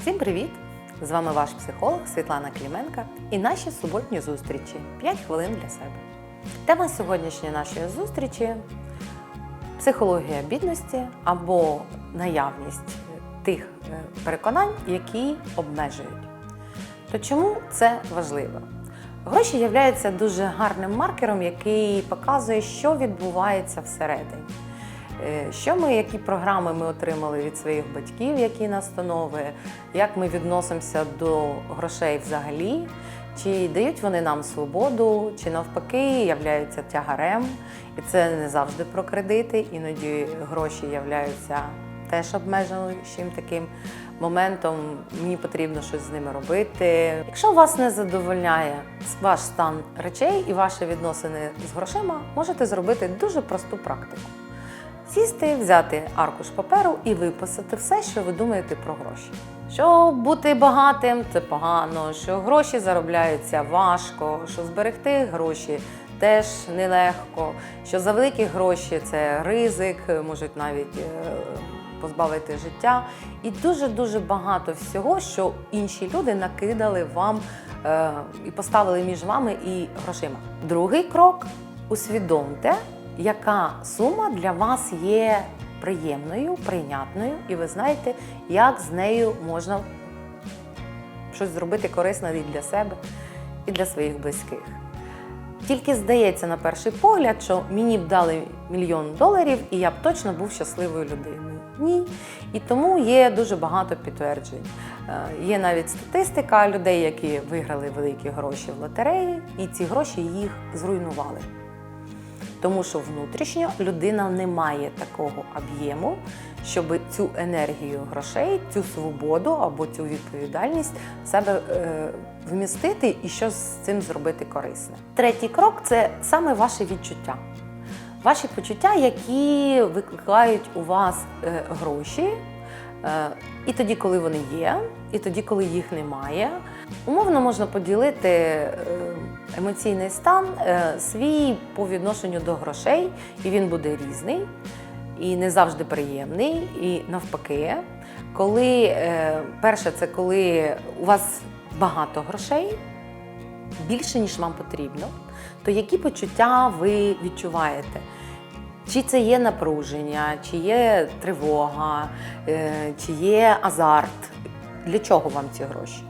Всім привіт! З вами ваш психолог Світлана Кліменка і наші суботні зустрічі 5 хвилин для себе. Тема сьогоднішньої нашої зустрічі психологія бідності або наявність тих е, переконань, які обмежують. То чому це важливо? Гроші являються дуже гарним маркером, який показує, що відбувається всередині. Е, Що ми, які програми ми отримали від своїх батьків, які настанови, як ми відносимося до грошей взагалі, чи дають вони нам свободу, чи навпаки являються тягарем. І це не завжди про кредити, іноді гроші являються теж обмежуючим таким моментом. Мені потрібно щось з ними робити. Якщо вас не задовольняє ваш стан речей і ваші відносини з грошима, можете зробити дуже просту практику. Сісти, взяти аркуш паперу і виписати все, що ви думаєте про гроші. Що бути багатим це погано, що гроші заробляються важко, що зберегти гроші теж нелегко, що за великі гроші це ризик, можуть навіть е, позбавити життя. І дуже-дуже багато всього, що інші люди накидали вам е, і поставили між вами і грошима. Другий крок усвідомте, яка сума для вас є приємною, прийнятною, і ви знаєте, як з нею можна щось зробити корисне і для себе, і для своїх близьких. Тільки здається на перший погляд, що мені б дали мільйон доларів, і я б точно був щасливою людиною. Ні. І тому є дуже багато підтверджень. Е, Є навіть статистика людей, які виграли великі гроші в лотереї, і ці гроші їх зруйнували. Тому що внутрішньо людина не має такого об'єму, щоб цю енергію грошей, цю свободу або цю відповідальність в себе е, вмістити і щось з цим зробити корисне. Третій крок це саме ваші відчуття. Ваші почуття, які викликають у вас е, гроші, е, і тоді, коли вони є, і тоді, коли їх немає. Умовно можна поділити е, емоційний стан е, свій по відношенню до грошей, і він буде різний, і не завжди приємний. І навпаки, коли е, перше, це коли у вас багато грошей, більше ніж вам потрібно, то які почуття ви відчуваєте? Чи це є напруження, чи є тривога, чи є азарт? Для чого вам ці гроші?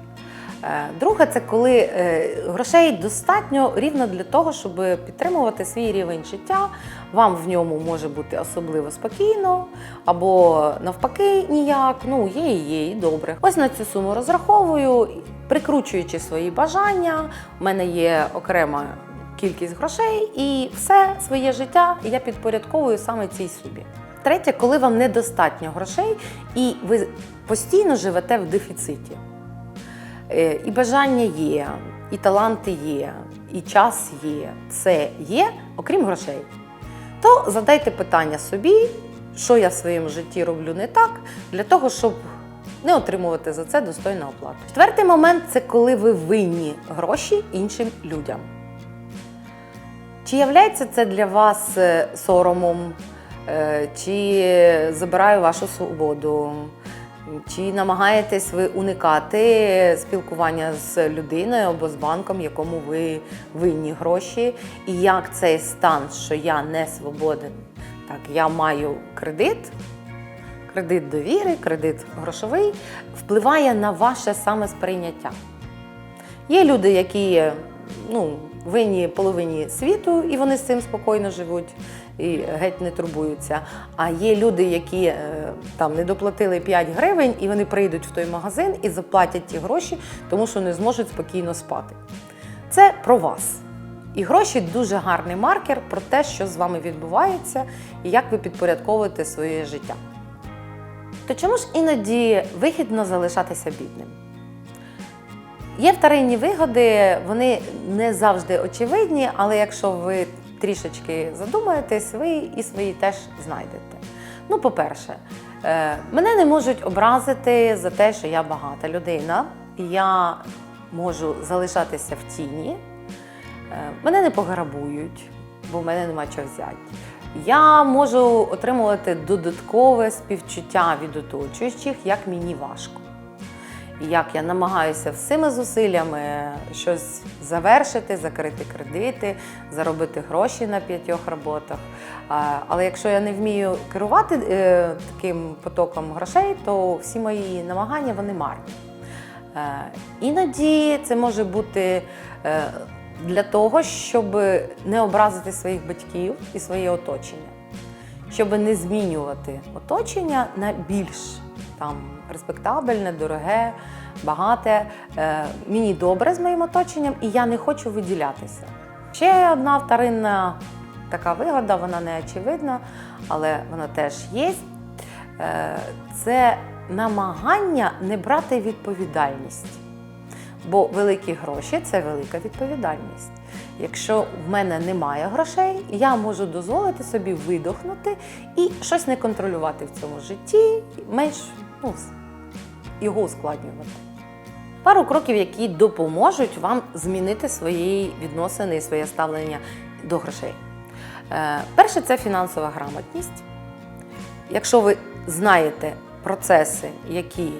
Е, Друге, це коли е, грошей достатньо рівно для того, щоб підтримувати свій рівень життя. Вам в ньому може бути особливо спокійно, або навпаки ніяк. Ну, є і є, і добре. Ось на цю суму розраховую, прикручуючи свої бажання. У мене є окрема кількість грошей, і все своє життя я підпорядковую саме цій сумі. Третє, коли вам недостатньо грошей, і ви постійно живете в дефіциті. Е, І бажання є, і таланти є, і час є, все є, окрім грошей. То задайте питання собі, що я в своєму житті роблю не так, для того, щоб не отримувати за це достойну оплату. Четвертий момент це коли ви винні гроші іншим людям. Чи являється це для вас е, соромом, Е, чи забирає вашу свободу, чи намагаєтесь ви уникати спілкування з людиною або з банком, якому ви винні гроші, і як цей стан, що я не свободен, так я маю кредит, кредит довіри, кредит грошовий, впливає на ваше самосприйняття. Є люди, які ну, винні половині світу, і вони з цим спокійно живуть і геть не турбуються. А є люди, які е, там не доплатили 5 гривень, і вони прийдуть в той магазин і заплатять ті гроші, тому що не зможуть спокійно спати. Це про вас. І гроші дуже гарний маркер про те, що з вами відбувається, і як ви підпорядковуєте своє життя. То чому ж іноді вигідно залишатися бідним? Є вторинні вигоди, вони не завжди очевидні, але якщо ви трішечки задумаєтесь, ви і свої теж знайдете. Ну, по-перше, е, мене не можуть образити за те, що я багата людина, я можу залишатися в тіні. Е, Мене не пограбують, бо в мене нема чого взяти. Я можу отримувати додаткове співчуття від оточуючих, як мені важко. Як я намагаюся всіми зусиллями щось завершити, закрити кредити, заробити гроші на п'ятьох роботах. Але якщо я не вмію керувати е, таким потоком грошей, то всі мої намагання вони марні. Е, Іноді це може бути е, для того, щоб не образити своїх батьків і своє оточення, щоб не змінювати оточення на більш там респектабельне, дороге, багате. Е, Мені добре з моїм оточенням, і я не хочу виділятися. Ще одна вторинна така вигода, вона не очевидна, але вона теж є. Е, Це намагання не брати відповідальність. Бо великі гроші це велика відповідальність. Якщо в мене немає грошей, я можу дозволити собі видохнути і щось не контролювати в цьому житті, менш ну, його ускладнювати. Пару кроків, які допоможуть вам змінити свої відносини і своє ставлення до грошей. Е, Перше це фінансова грамотність. Якщо ви знаєте процеси, які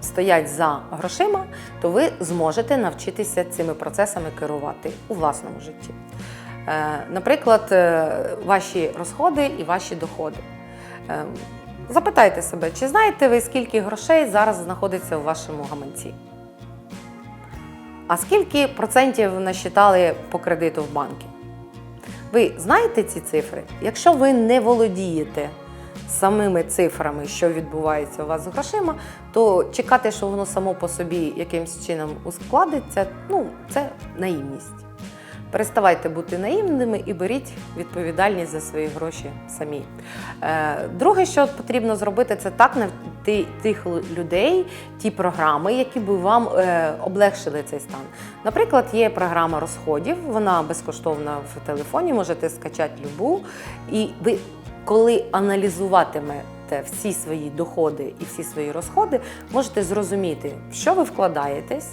стоять за грошима, то ви зможете навчитися цими процесами керувати у власному житті. Е, Наприклад, е, ваші розходи і ваші доходи. Запитайте себе, чи знаєте ви, скільки грошей зараз знаходиться у вашому гаманці? А скільки процентів насчитали по кредиту в банки? Ви знаєте ці цифри? Якщо ви не володієте самими цифрами, що відбувається у вас з грошима, то чекати, що воно само по собі якимось чином ускладиться, ну, це наївність. Переставайте бути наївними і беріть відповідальність за свої гроші самі. Е, Друге, що потрібно зробити, це так навти тих людей, ті програми, які би вам е, облегшили цей стан. Наприклад, є програма розходів, вона безкоштовна в телефоні, можете скачати любу. І ви, коли аналізуватимете всі свої доходи і всі свої розходи, можете зрозуміти, в що ви вкладаєтесь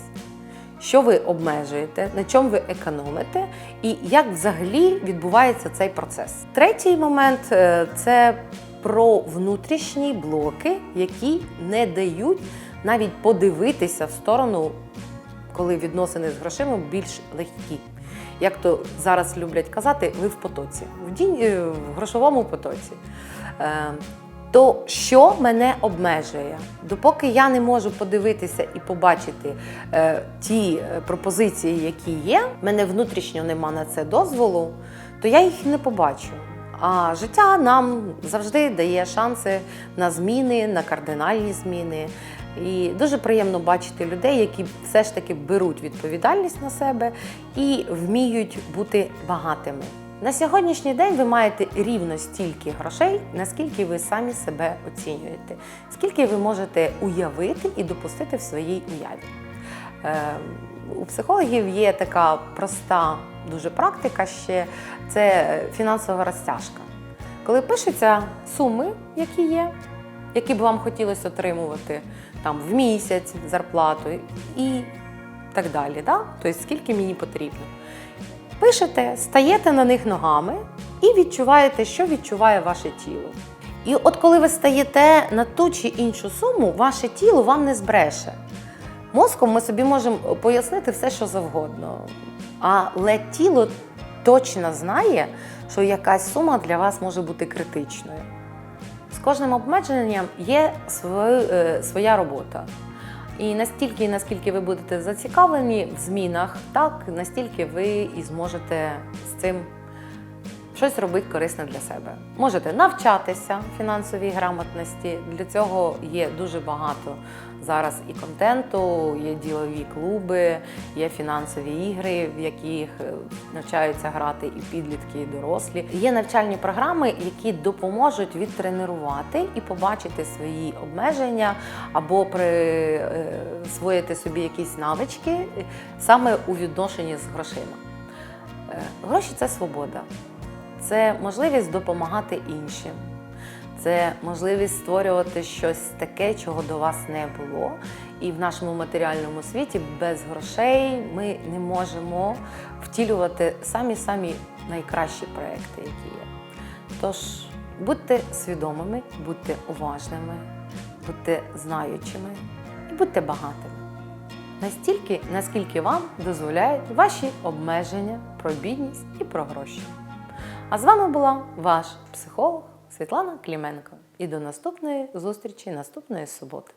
що ви обмежуєте, на чому ви економите, і як взагалі відбувається цей процес. Третій момент е, це про внутрішні блоки, які не дають навіть подивитися в сторону, коли відносини з грошима більш легкі. Як то зараз люблять казати, ви в потоці, в, дінь, е, в грошовому потоці. То що мене обмежує? Допоки я не можу подивитися і побачити е, ті е, пропозиції, які є, мене внутрішньо нема на це дозволу, то я їх не побачу. А життя нам завжди дає шанси на зміни, на кардинальні зміни. І дуже приємно бачити людей, які все ж таки беруть відповідальність на себе і вміють бути багатими. На сьогоднішній день ви маєте рівно стільки грошей, наскільки ви самі себе оцінюєте, скільки ви можете уявити і допустити в своїй уяві. Е, У психологів є така проста дуже практика ще це фінансова розтяжка. Коли пишуться суми, які є, які б вам хотілося отримувати там, в місяць зарплату і так далі. Да? Тобто, скільки мені потрібно. Пишете, стаєте на них ногами і відчуваєте, що відчуває ваше тіло. І от коли ви стаєте на ту чи іншу суму, ваше тіло вам не збреше. Мозком ми собі можемо пояснити все, що завгодно. Але тіло точно знає, що якась сума для вас може бути критичною. З кожним обмеженням є е, своя робота. І настільки, наскільки ви будете зацікавлені в змінах, так настільки ви і зможете з цим щось робити корисне для себе. Можете навчатися фінансовій грамотності. Для цього є дуже багато зараз і контенту, є ділові клуби, є фінансові ігри, в яких е, навчаються грати і підлітки, і дорослі. Є навчальні програми, які допоможуть відтренувати і побачити свої обмеження або присвоїти собі якісь навички е, саме у відношенні з грошима. Е, Гроші це свобода, це можливість допомагати іншим. Це можливість створювати щось таке, чого до вас не було. І в нашому матеріальному світі без грошей ми не можемо втілювати самі-самі найкращі проекти, які є. Тож будьте свідомими, будьте уважними, будьте знаючими і будьте багатими. настільки, наскільки вам дозволяють ваші обмеження про бідність і про гроші. А з вами була ваш психолог Світлана Кліменко. І до наступної зустрічі наступної суботи.